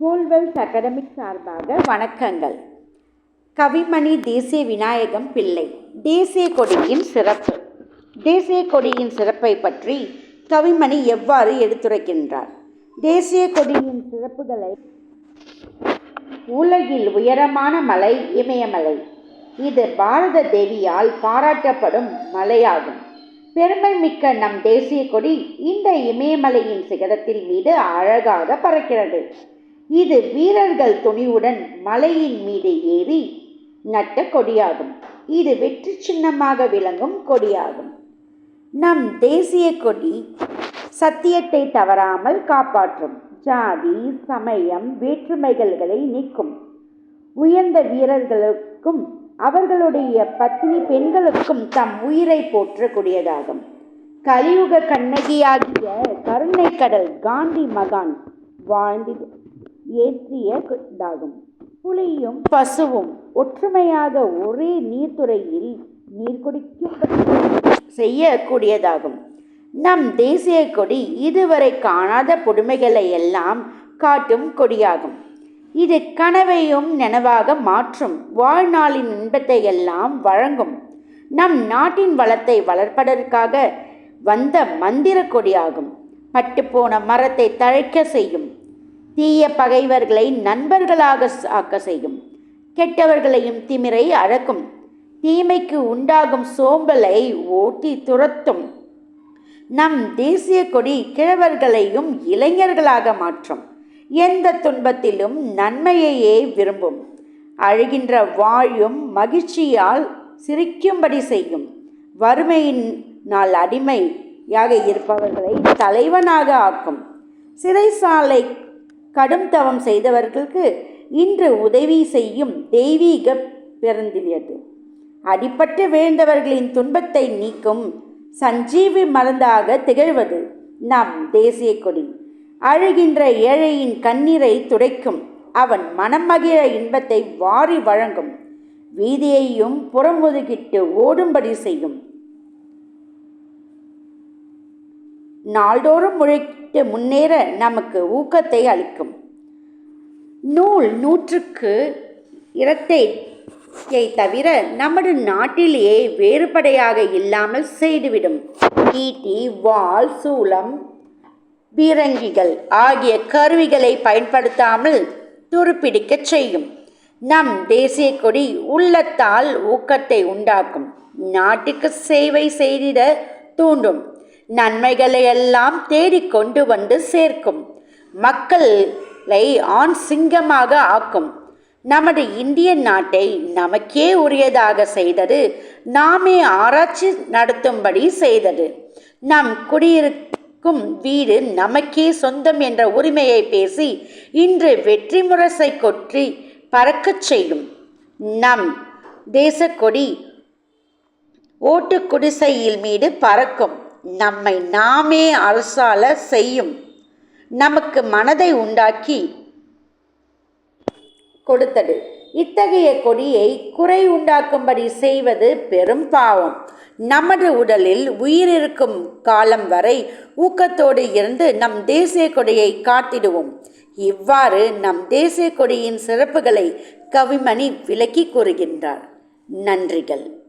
கோல்வெல்ஸ் academic சார்பாக வணக்கங்கள். கவிமணி தேசிய விநாயகம் பிள்ளை. தேசிய கொடியின் சிறப்பு. தேசிய கொடியின் சிறப்பை பற்றி கவிமணி எவ்வாறு எடுத்துரைக்கின்றார்? தேசிய கொடியின் சிறப்புகளை. உலகில் உயரமான மலை இமயமலை. இது பாரத தேவியால் பாராட்டப்படும் மலையாகும். பெருமை மிக்க நம் தேசிய கொடி இந்த இமயமலையின் சிகரத்தில் மீது அழகாக பறக்கிறது. இது வீரர்கள் துணிவுடன் மலையின் மீது ஏறி நட்ட கொடியாகும். இது வெற்றி சின்னமாக விளங்கும் கொடியாகும். நம் தேசிய கொடி சத்தியத்தை தவறாமல் காப்பாற்றும். ஜாதி சமயம் வேற்றுமைகள்களை நீக்கும். உயர்ந்த வீரர்களுக்கும் அவர்களுடைய பத்னி பெண்களுக்கும் தம் உயிரை போற்றக்கூடியதாகும். கலியுக கண்ணகியாகிய கருணை கடல் காந்தி மகான் வாழ்ந்து ஏற்றிய இதாகும். புலியும் பசுவும் ஒற்றுமையாக ஒரே நீர்த்துறையில் நீர் குடிக்கும் செய்யக்கூடியதாகும். நம் தேசிய கொடி இதுவரை காணாத புதுமைகளை எல்லாம் காட்டும் கொடியாகும். இது கனவையும் நனவாக மாற்றும் வாழ்நாளின் இன்பத்தை எல்லாம் வழங்கும். நம் நாட்டின் வளத்தை வளர்ப்பதற்காக வந்த மந்திர கொடியாகும். பட்டுப்போன மரத்தை தழைக்க செய்யும். தீய பகைவர்களை நண்பர்களாக ஆக்க செய்யும். கெட்டவர்களையும் திமிரை அழக்கும். தீமைக்கு உண்டாகும் சோம்பலை ஓட்டி துரத்தும். நம் தேசிய கொடி கிழவர்களையும் இளைஞர்களாக மாற்றும். எந்த துன்பத்திலும் நன்மையையே விரும்பும். அழுகின்ற வாழும் மகிழ்ச்சியால் சிரிக்கும்படி செய்யும். வறுமையின் நாள் அடிமையாக இருப்பவர்களை தலைவனாக ஆக்கும். சிறைசாலை கடும் தவம் செய்தவர்களுக்கு இன்று உதவி செய்யும் தெய்வீக பிறந்தியது அடிப்பட்டு வீழ்ந்தவர்களின் துன்பத்தை நீக்கும் சஞ்சீவி மருந்தாக திகழ்வது நம் தேசிய கொடி. அழுகின்ற ஏழையின் கண்ணீரை துடைக்கும் அவன் மனம் மகிழ இன்பத்தை வாரி வழங்கும். வீதியையும் புறமுதுகிட்டு ஓடும்படி செய்யும் நாள்தோறும் முழைத்து முன்னேற நமக்கு ஊக்கத்தை அளிக்கும். நூல் நூற்றுக்கு இரத்தை தவிர நமது நாட்டிலேயே வேறுபடையாக இல்லாமல் செய்துவிடும். ஈட்டி வால் சூளம் பீரங்கிகள் ஆகிய கருவிகளை பயன்படுத்தாமல் துருப்பிடிக்கச் செய்யும். நம் தேசிய கொடி உள்ளத்தால் ஊக்கத்தை உண்டாக்கும். நாட்டுக்கு சேவை செய்திட தூண்டும். நன்மைகளை எல்லாம் தேடிக் கொண்டு வந்து சேர்க்கும். மக்களை ஆண் சிங்கமாக ஆக்கும். நமது இந்திய நாட்டை நமக்கே உரியதாக செய்தது. நாமே ஆராய்ச்சி நடத்தும்படி செய்தது. நம் குடியிருக்கும் வீடு நமக்கே சொந்தம் என்ற உரிமையை பேசி இன்று வெற்றி முரசை கொற்றி பறக்கச் செய்யும். நம் தேசக்கொடி ஓட்டு குடிசையில் மீது பறக்கும். நம்மை நாமே அரசால செய்யும். நமக்கு மனதை உண்டாக்கி கொடுத்தது. இத்தகைய கொடியை குறை உண்டாக்கும்படி செய்வது பெரும் பாவம். நமது உடலில் உயிர் இருக்கும் காலம் வரை ஊக்கத்தோடு இருந்து நம் தேசிய கொடியை காத்திடுவோம் இவ்வாறு நம் தேசிய கொடியின் சிறப்புகளை கவிமணி விளக்கி கூறுகின்றார். நன்றிகள்.